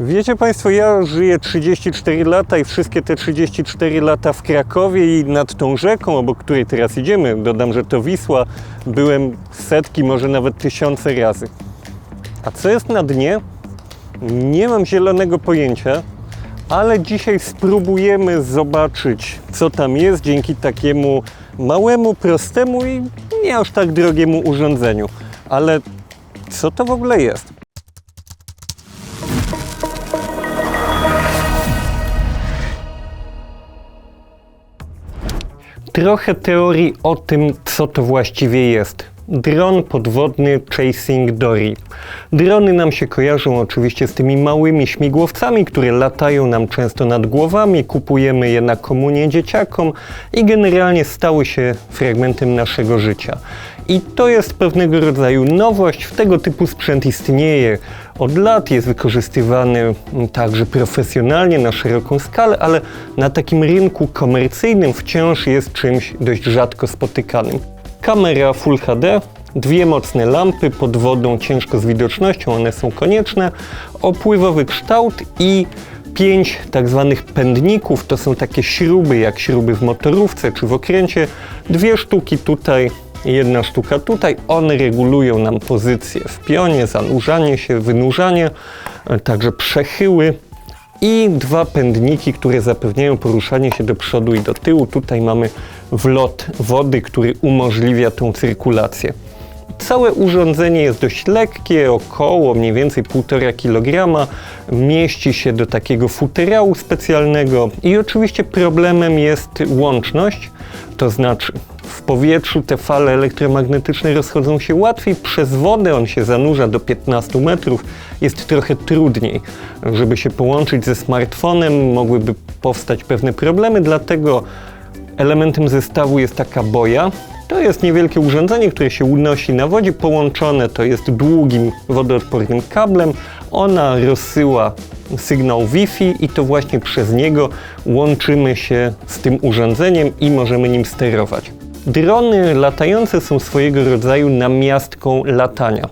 Wiecie Państwo, ja żyję 34 lata i wszystkie te 34 lata w Krakowie i nad tą rzeką, obok której teraz idziemy, dodam, że to Wisła, byłem setki, może nawet tysiące razy. A co jest na dnie? Nie mam zielonego pojęcia, ale dzisiaj spróbujemy zobaczyć, co tam jest dzięki takiemu małemu, prostemu i nie aż tak drogiemu urządzeniu. Ale co to w ogóle jest? Trochę teorii o tym, co to właściwie jest. Dron podwodny Chasing Dory. Drony nam się kojarzą oczywiście z tymi małymi śmigłowcami, które latają nam często nad głowami, kupujemy je na komunie dzieciakom i generalnie stały się fragmentem naszego życia. I to jest pewnego rodzaju nowość, w tego typu sprzęt istnieje od lat, jest wykorzystywany także profesjonalnie na szeroką skalę, ale na takim rynku komercyjnym wciąż jest czymś dość rzadko spotykanym. Kamera Full HD, dwie mocne lampy pod wodą ciężko z widocznością, one są konieczne, opływowy kształt i pięć tak zwanych pędników, to są takie śruby jak śruby w motorówce czy w okręcie, dwie sztuki tutaj, jedna sztuka tutaj, one regulują nam pozycję w pionie, zanurzanie się, wynurzanie, e, także przechyły i dwa pędniki, które zapewniają poruszanie się do przodu i do tyłu. Tutaj mamy wlot wody, który umożliwia tą cyrkulację. Całe urządzenie jest dość lekkie, około mniej więcej 1,5 kg. Mieści się do takiego futerału specjalnego i oczywiście problemem jest łączność, to znaczy w powietrzu te fale elektromagnetyczne rozchodzą się łatwiej, przez wodę on się zanurza do 15 metrów, jest trochę trudniej. Żeby się połączyć ze smartfonem mogłyby powstać pewne problemy, dlatego elementem zestawu jest taka boja. To jest niewielkie urządzenie, które się unosi na wodzie, połączone to jest długim wodoodpornym kablem. Ona rozsyła sygnał Wi-Fi i to właśnie przez niego łączymy się z tym urządzeniem i możemy nim sterować. Drony latające są swojego rodzaju namiastką latania.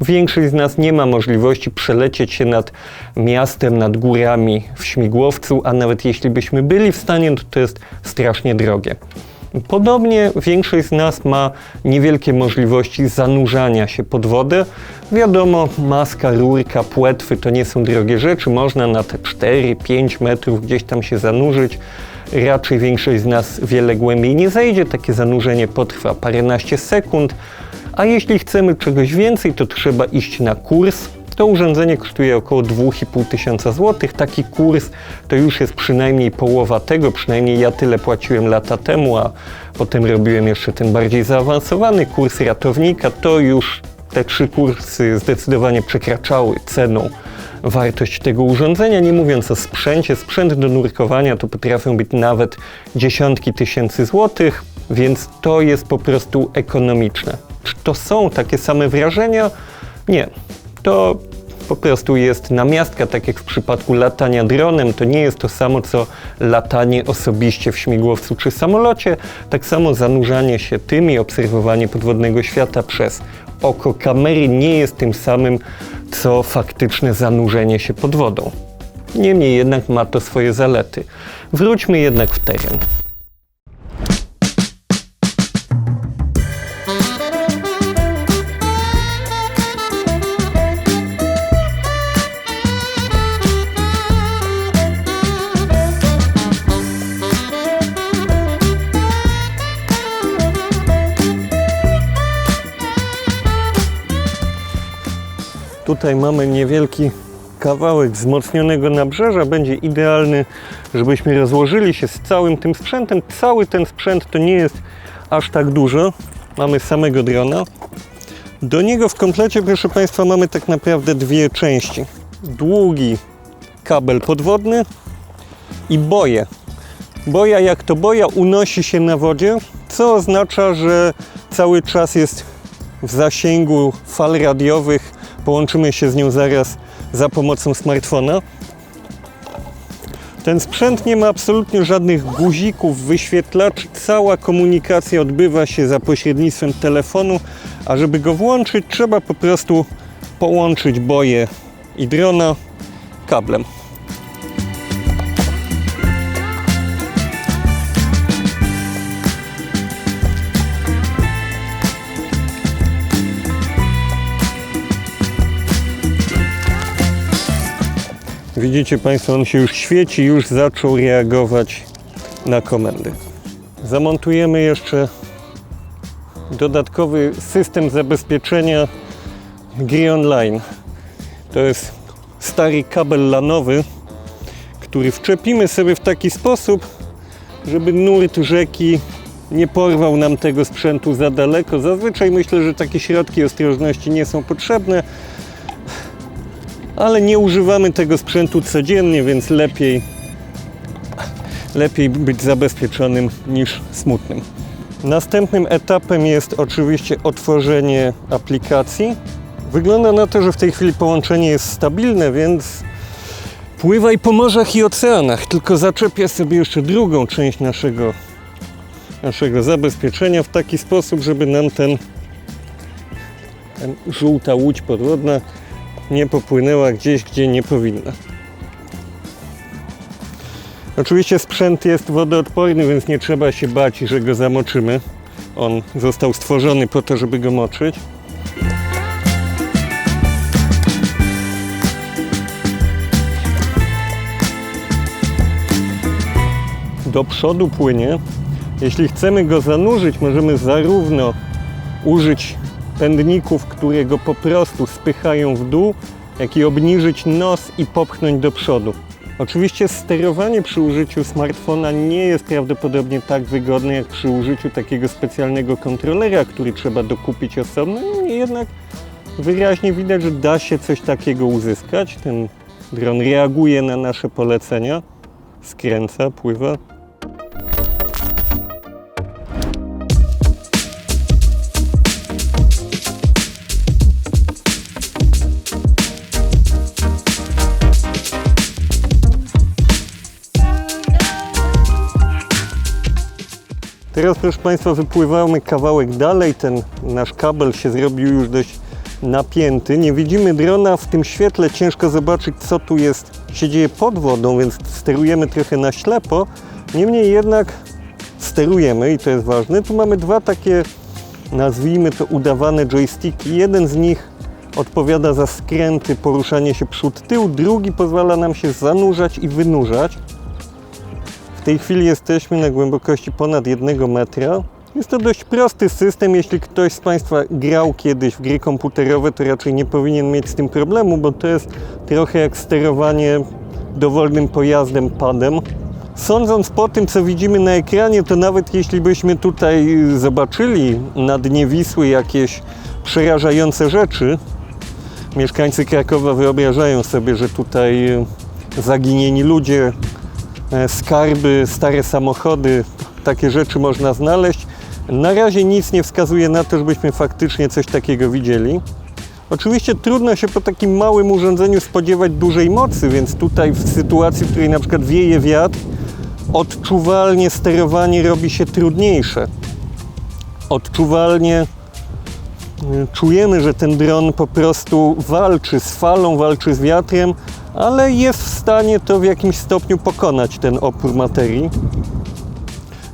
Większość z nas nie ma możliwości przelecieć się nad miastem, nad górami w śmigłowcu, a nawet jeśli byśmy byli w stanie, to to jest strasznie drogie. Podobnie większość z nas ma niewielkie możliwości zanurzania się pod wodę. Wiadomo, maska, rurka, płetwy to nie są drogie rzeczy, można na te 4-5 metrów gdzieś tam się zanurzyć. Raczej większość z nas wiele głębiej nie zejdzie, takie zanurzenie potrwa paręnaście sekund. A jeśli chcemy czegoś więcej, to trzeba iść na kurs. To urządzenie kosztuje około 2,5 tysiąca złotych. Taki kurs to już jest przynajmniej połowa tego, przynajmniej ja tyle płaciłem lata temu, a potem robiłem jeszcze ten bardziej zaawansowany kurs ratownika. To już te trzy kursy zdecydowanie przekraczały ceną wartość tego urządzenia, nie mówiąc o sprzęcie. Sprzęt do nurkowania to potrafią być nawet dziesiątki tysięcy złotych, więc to jest po prostu ekonomiczne. Czy to są takie same wrażenia? Nie. To po prostu jest namiastka, tak jak w przypadku latania dronem. To nie jest to samo, co latanie osobiście w śmigłowcu czy samolocie. Tak samo zanurzanie się tym i obserwowanie podwodnego świata przez oko kamery nie jest tym samym, co faktyczne zanurzenie się pod wodą. Niemniej jednak ma to swoje zalety. Wróćmy jednak w teren. Tutaj mamy niewielki kawałek wzmocnionego nabrzeża. Będzie idealny, żebyśmy rozłożyli się z całym tym sprzętem. Cały ten sprzęt to nie jest aż tak dużo. Mamy samego drona. Do niego w komplecie, proszę Państwa, mamy tak naprawdę dwie części. Długi kabel podwodny i boje. Boja jak to boja unosi się na wodzie, co oznacza, że cały czas jest w zasięgu fal radiowych. Połączymy się z nią zaraz za pomocą smartfona. Ten sprzęt nie ma absolutnie żadnych guzików, wyświetlaczy. Cała komunikacja odbywa się za pośrednictwem telefonu, a żeby go włączyć, trzeba po prostu połączyć boje i drona kablem. Widzicie Państwo, on się już świeci, już zaczął reagować na komendy. Zamontujemy jeszcze dodatkowy system zabezpieczenia gry online. To jest stary kabel lanowy, który wczepimy sobie w taki sposób, żeby nurt rzeki nie porwał nam tego sprzętu za daleko. Zazwyczaj myślę, że takie środki ostrożności nie są potrzebne, ale nie używamy tego sprzętu codziennie, więc lepiej, lepiej być zabezpieczonym niż smutnym. Następnym etapem jest oczywiście otworzenie aplikacji. Wygląda na to, że w tej chwili połączenie jest stabilne, więc pływaj po morzach i oceanach. Tylko zaczepię sobie jeszcze drugą część naszego, naszego zabezpieczenia w taki sposób, żeby nam ten, ten żółta łódź podwodna nie popłynęła gdzieś, gdzie nie powinna. Oczywiście sprzęt jest wodoodporny, więc nie trzeba się bać, że go zamoczymy. On został stworzony po to, żeby go moczyć. Do przodu płynie. Jeśli chcemy go zanurzyć, możemy zarówno użyć pędników, które go po prostu spychają w dół, jak i obniżyć nos i popchnąć do przodu. Oczywiście sterowanie przy użyciu smartfona nie jest prawdopodobnie tak wygodne jak przy użyciu takiego specjalnego kontrolera, który trzeba dokupić osobno. Niemniej jednak wyraźnie widać, że da się coś takiego uzyskać. Ten dron reaguje na nasze polecenia, skręca, pływa. Teraz, proszę Państwa, wypływamy kawałek dalej. Ten nasz kabel się zrobił już dość napięty. Nie widzimy drona w tym świetle. Ciężko zobaczyć, co tu jest, się dzieje pod wodą, więc sterujemy trochę na ślepo. Niemniej jednak sterujemy i to jest ważne. Tu mamy dwa takie, nazwijmy to, udawane joysticki. Jeden z nich odpowiada za skręty, poruszanie się przód-tył, drugi pozwala nam się zanurzać i wynurzać. Tej chwili jesteśmy na głębokości ponad 1 metra. Jest to dość prosty system. Jeśli ktoś z Państwa grał kiedyś w gry komputerowe, to raczej nie powinien mieć z tym problemu, bo to jest trochę jak sterowanie dowolnym pojazdem padem. Sądząc po tym, co widzimy na ekranie, to nawet jeśli byśmy tutaj zobaczyli na dnie Wisły jakieś przerażające rzeczy, mieszkańcy Krakowa wyobrażają sobie, że tutaj zaginieni ludzie, skarby, stare samochody, takie rzeczy można znaleźć. Na razie nic nie wskazuje na to, żebyśmy faktycznie coś takiego widzieli. Oczywiście trudno się po takim małym urządzeniu spodziewać dużej mocy, więc tutaj w sytuacji, w której na przykład wieje wiatr, odczuwalnie sterowanie robi się trudniejsze. Odczuwalnie y, czujemy, że ten dron po prostu walczy z falą, walczy z wiatrem, ale jest w stanie to w jakimś stopniu pokonać ten opór materii.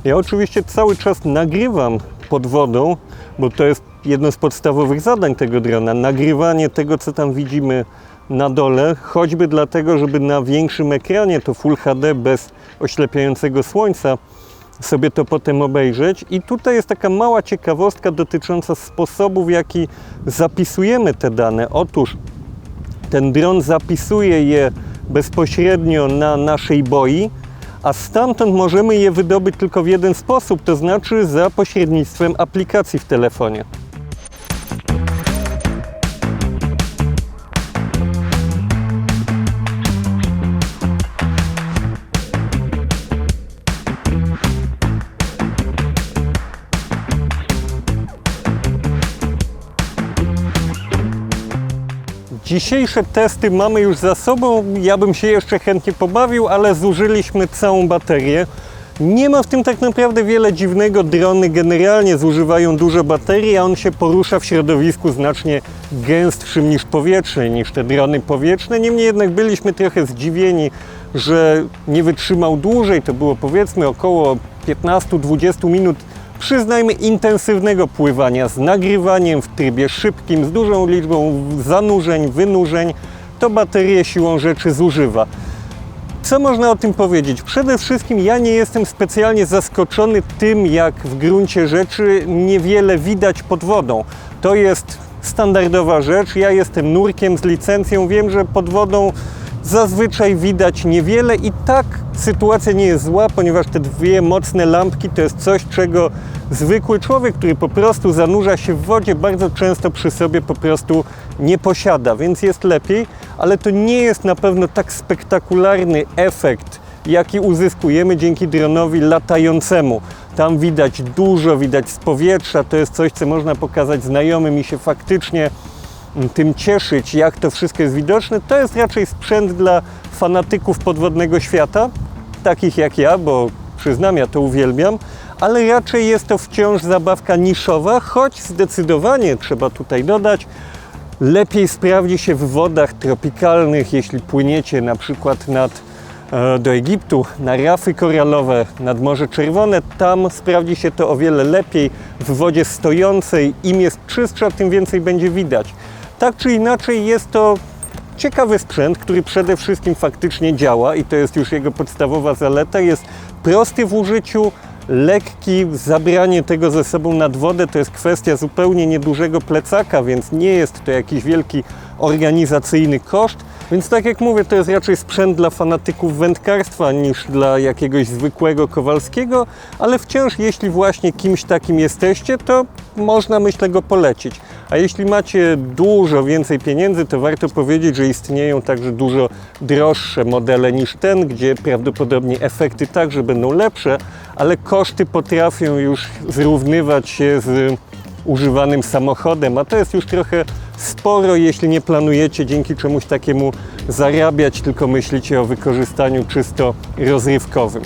Ja oczywiście cały czas nagrywam pod wodą, bo to jest jedno z podstawowych zadań tego drona. Nagrywanie tego, co tam widzimy na dole, choćby dlatego, żeby na większym ekranie, to Full HD bez oślepiającego słońca, sobie to potem obejrzeć. I tutaj jest taka mała ciekawostka dotycząca sposobu, w jaki zapisujemy te dane. Otóż ten dron zapisuje je bezpośrednio na naszej boi, a stamtąd możemy je wydobyć tylko w jeden sposób, to znaczy za pośrednictwem aplikacji w telefonie. Dzisiejsze testy mamy już za sobą. Ja bym się jeszcze chętnie pobawił, ale zużyliśmy całą baterię. Nie ma w tym tak naprawdę wiele dziwnego. Drony generalnie zużywają dużo baterii, a on się porusza w środowisku znacznie gęstszym niż powietrzny, niż te drony powietrzne. Niemniej jednak byliśmy trochę zdziwieni, że nie wytrzymał dłużej. To było powiedzmy około 15-20 minut przyznajmy intensywnego pływania z nagrywaniem w trybie szybkim, z dużą liczbą zanurzeń, wynurzeń. To baterię siłą rzeczy zużywa. Co można o tym powiedzieć? Przede wszystkim ja nie jestem specjalnie zaskoczony tym, jak w gruncie rzeczy niewiele widać pod wodą. To jest standardowa rzecz. Ja jestem nurkiem z licencją, wiem, że pod wodą zazwyczaj widać niewiele i tak sytuacja nie jest zła, ponieważ te dwie mocne lampki to jest coś, czego zwykły człowiek, który po prostu zanurza się w wodzie, bardzo często przy sobie po prostu nie posiada, więc jest lepiej, ale to nie jest na pewno tak spektakularny efekt, jaki uzyskujemy dzięki dronowi latającemu. Tam widać dużo, widać z powietrza, to jest coś, co można pokazać znajomym i się faktycznie tym cieszyć, jak to wszystko jest widoczne. To jest raczej sprzęt dla fanatyków podwodnego świata, takich jak ja, bo przyznam, ja to uwielbiam, ale raczej jest to wciąż zabawka niszowa, choć zdecydowanie trzeba tutaj dodać, lepiej sprawdzi się w wodach tropikalnych, jeśli płyniecie na przykład nad, e, do Egiptu, na rafy koralowe, nad Morze Czerwone. Tam sprawdzi się to o wiele lepiej w wodzie stojącej. Im jest czystsza, tym więcej będzie widać. Tak czy inaczej jest to ciekawy sprzęt, który przede wszystkim faktycznie działa i to jest już jego podstawowa zaleta. Jest prosty w użyciu, lekki, zabranie tego ze sobą nad wodę to jest kwestia zupełnie niedużego plecaka, więc nie jest to jakiś wielki organizacyjny koszt. Więc tak jak mówię, to jest raczej sprzęt dla fanatyków wędkarstwa niż dla jakiegoś zwykłego Kowalskiego, ale wciąż jeśli właśnie kimś takim jesteście, to można myślę go polecić. A jeśli macie dużo więcej pieniędzy, to warto powiedzieć, że istnieją także dużo droższe modele niż ten, gdzie prawdopodobnie efekty także będą lepsze, ale koszty potrafią już zrównywać się z używanym samochodem, a to jest już trochę sporo, jeśli nie planujecie dzięki czemuś takiemu zarabiać, tylko myślicie o wykorzystaniu czysto rozrywkowym.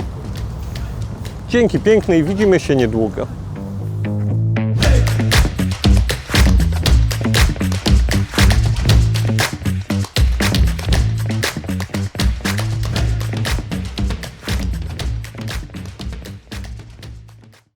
Dzięki pięknej, widzimy się niedługo.